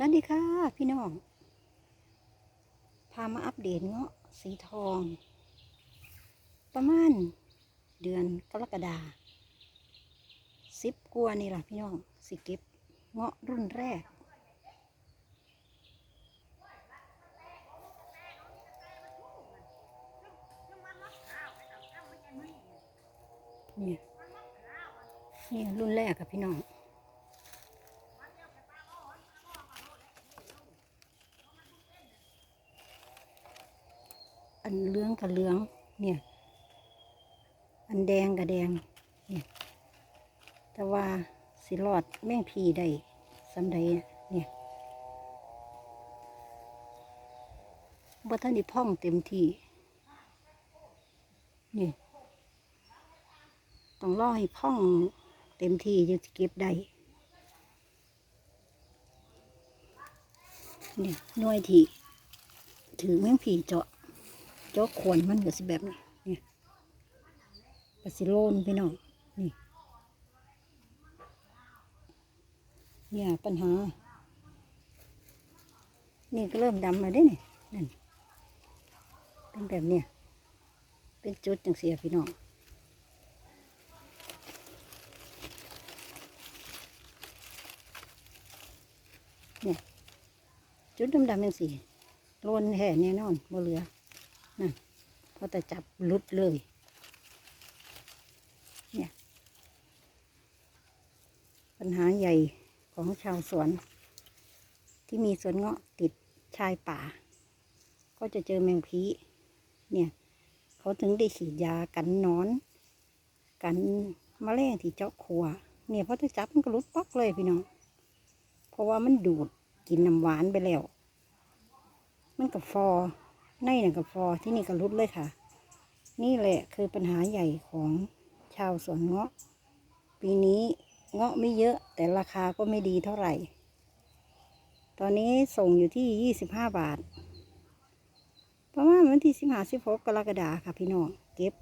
สวัสดีค่ะ พี่น้อง พามาอัปเดตเงาะสีทอง ประมาณเดือนกรกฎาสิบกัวนี่แหละพี่น้องสิเก็บเงาะรุ่นแรก เนี่ย นี่รุ่นแรกค่ะพี่น้อง อันเหลื้องกับเหลื้อง เนี่ย อันแดงกับแดง เนี่ย แต่ว่าสิรอดแม่งพีได้สำใดเนี่ยบ่ท่านได้พ่องเต็มที่ นี่ต้องรอให้พ่องเต็มที่จึงจะเก็บได้เนี่ยหน่วยที่ถือแม่งผีเจาะ จาะขวนมันก็สิแบบนี้เนี่ยก็สิโลนพี่น้องนี่เนี่ยปัญหา นี่ก็เริ่มดำมาได้นี่นั่นเป็นแบบเนี้ยเป็นจุดจังเสียพี่น้องเนี่ยจุดดำๆยังสีโลนแห่แน่นอนบ่เหลือ นั่นพอแต่จับลุดเลย เนี่ย ปัญหาใหญ่ของชาวสวน ที่มีสวนเงาะติดชายป่า ก็จะเจอแมงพีเนี่ยเขาถึงได้ฉีดยากันนอน กันมแมลงที่เจาะขัวเนี่ยพอจะจับมันก็ลุดป๊อกเลยพี่น้อง เพราะว่ามันดูดกินน้ำหวานไปแล้ว มันกับฟอ ในน่ะกับฟอที่นี่ก็รุดเลยค่ะ นี่แหละคือปัญหาใหญ่ของชาวสวนเงาะ ปีนี้เงาะไม่เยอะ แต่ราคาก็ไม่ดีเท่าไหร่ ตอนนี้ส่งอยู่ที่ยี่สิบห้าบาท ประมาณวันที่สิบห้าสิบหกกรกฎาค่ะพี่น้องเก็บ